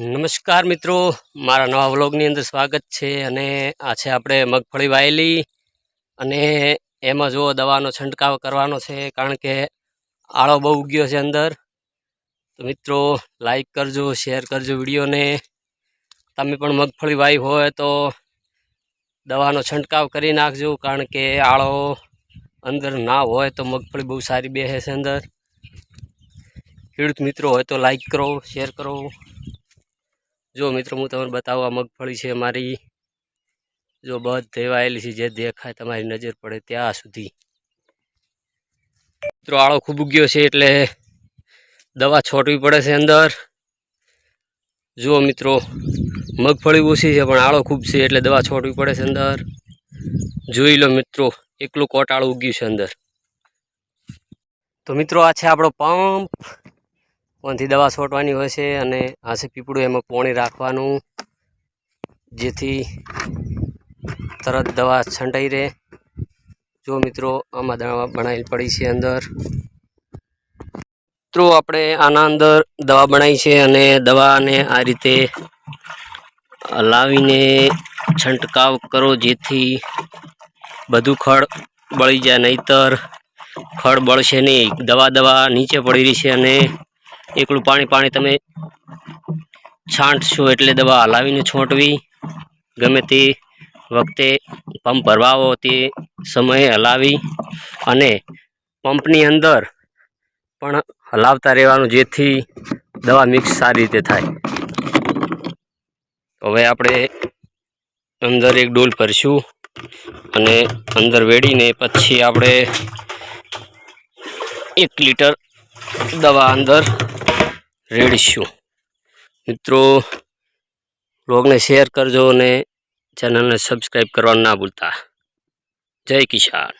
નમસ્કાર મિત્રો. મારા નવા વ્લોગની અંદર સ્વાગત છે અને આ છે આપણે મગફળી વાયેલી અને એમાં જો દવાનો છંટકાવ કરવાનો છે કારણ કે આળો બહુ ઉગ્યો છે અંદર. તો મિત્રો લાઈક કરજો શેર કરજો વિડીયોને. તમે પણ મગફળી વાવી હોય તો દવાનો છંટકાવ કરી નાખજો કારણ કે આળો અંદર ના હોય તો મગફળી બહુ સારી બેસે છે અંદર. ખેડૂત મિત્રો હોય તો લાઈક કરો શેર કરો. જો મિત્રો હું તમને બતાવવા મગફળી છે મારી, જો બધ વાયેલી છે, જે દેખાય તમારી નજર પડે ત્યાં સુધી. મિત્રો આળો ખૂબ ઉગ્યો છે એટલે દવા છોટવી પડે છે અંદર. જુઓ મિત્રો, મગફળી ઓછી છે પણ આળો ખૂબ છે એટલે દવા છોટવી પડે છે અંદર. જોઈ લો મિત્રો, એકલું કોટાળું ઉગ્યું છે અંદર. તો મિત્રો આ છે આપણો પંપ. ઓનથી દવા છોટવાની હોય છે અને આ છે પીપળું એમાં પોણી રાખવાનું, જેથી તરત દવા છંટાઈ રહે. જો મિત્રો, આમાં દવા બનાવી પડી છે અંદર. મિત્રો, આપણે આના અંદર દવા બનાવી છે અને દવાને આ રીતે લાવીને છંટકાવ કરો, જેથી બધું ખડ બળી જાય. નહીતર ખડ બળશે નહીં. દવા દવા નીચે પડી રહી છે અને એકલું પાણી પાણી તમે છાંટશો એટલે દવા હલાવીને છોંટવી. ગમે તે વખતે પંપ ભરવાવો તે સમયે હલાવી અને પંપની અંદર પણ હલાવતા રહેવાનું જેથી દવા મિક્સ સારી રીતે થાય. હવે આપણે અંદર એક ડોલ ભરશું અને અંદર વેડીને પછી આપણે એક લીટર દવા અંદર રેડીશું. મિત્રો બ્લોગને શેર કરજો અને ચેનલને સબસ્ક્રાઈબ કરવાનું ના ભૂલતા. જય કિસાન.